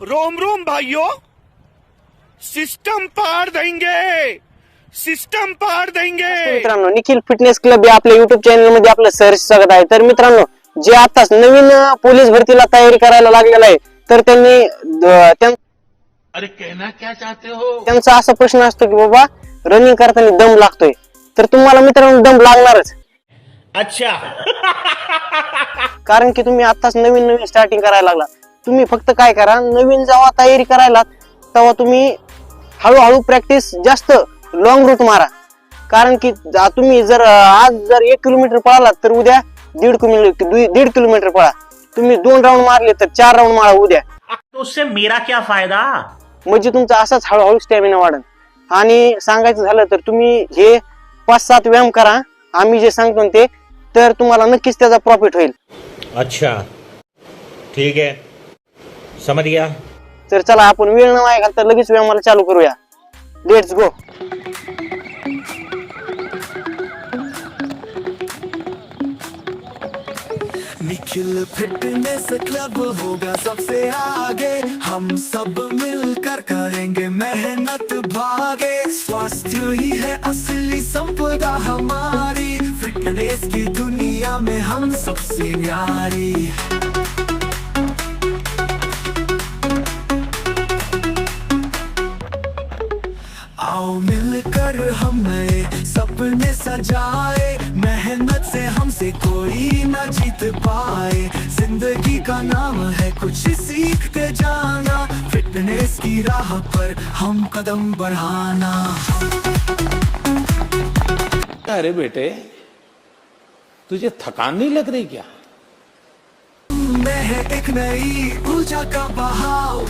Rome Rome भाइयों system पार देंगे सिस्टम पार देंगे। मित्रांनो निखिल फिटनेस क्लब या आपल्या युट्यूब चॅनलमध्ये आपलं सहर्ष स्वागत आहे. तर मित्रांनो जे आताच नवीन पोलीस भरतीला तयारी करायला लागलेला आहे तर त्यांनी अरे कहना क्या चाहते हो? त्यांचा असा प्रश्न असतो की बाबा रनिंग करताना दम लागतोय. तर तुम्हाला मित्रांनो दम लागणारच. अच्छा. कारण की तुम्ही आताच नवीन नवीन स्टार्टिंग करायला लागला. तुम्ही फक्त काय करा नवीन जेव्हा तयारी करायला तेव्हा तुम्ही हळूहळू प्रॅक्टिस जास्त लॉंग रूट मारा. कारण की जा- तुम्ही जर आज जर एक किलोमीटर पळालात तर उद्या दीड किलोमीटर दीड किलोमीटर पळा. तुम्ही दोन राऊंड मारले तर चार राऊंड मारा उद्या. तो उससे मेरा क्या फायदा? म्हणजे तुमचा असाच हळूहळू स्टॅमिना वाढेल आणि सांगायचं झालं तर तुम्ही हे पाच सात व्यायाम करा. आम्ही जे सांगतो ते तर तुम्हाला नक्कीच त्याचा प्रॉफिट होईल. अच्छा. ठीक है समझ गया तर चला आपण वेळ न वाया घालता लगेच व्यायामाला चालू करूया. Let's go Nikhil fitness club होगा सबसे आगे। हम सब मिलकर करेंगे मेहनत भागे। स्वास्थ्य ही है असली संपदा हमारी। फिटनेस की दुनिया में हम सबसे न्यारी। आओ मिलकर हम नए सपने सजाए मेहनत से हमसे कोई न जीत पाए। ज़िंदगी का नाम है कुछ सीखते जाना फिटनेस की राह पर हम कदम बढ़ाना। अरे बेटे तुझे थकान नहीं लग रही क्या? मैं है एक नई ऊर्जा का बहाव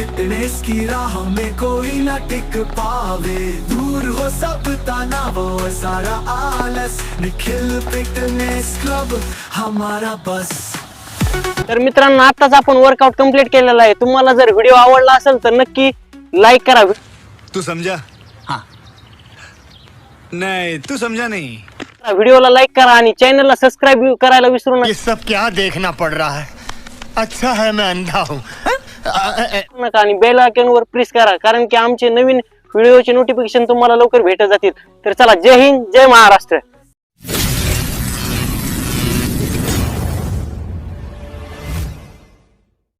फिटनेस की राह में कोई न टिक पावे। दूर हो सब तनाव सारा आलस। निखिल फिटनेस क्लब हमारा बस। तर मित्रांनो आताच आपण वर्कआउट कंप्लीट केलेला आहे. तुम्हाला जर व्हिडिओ आवडला असेल तर नक्की लाईक करा. तू समझा हाँ. नहीं तू समझा नहीं. व्हिडिओला लाईक करा आणि चॅनलला सबस्क्राईब करायला विसरू ये सब क्या देखना पड़ रहा है? अच्छा है मैं अंधा हूँ। नका आणि बेल आयकॉनवर प्रेस करा कारण की आमचे नवीन व्हिडिओचे नोटिफिकेशन तुम्हाला लवकर भेटत जातील. तर चला जय हिंद जय महाराष्ट्र.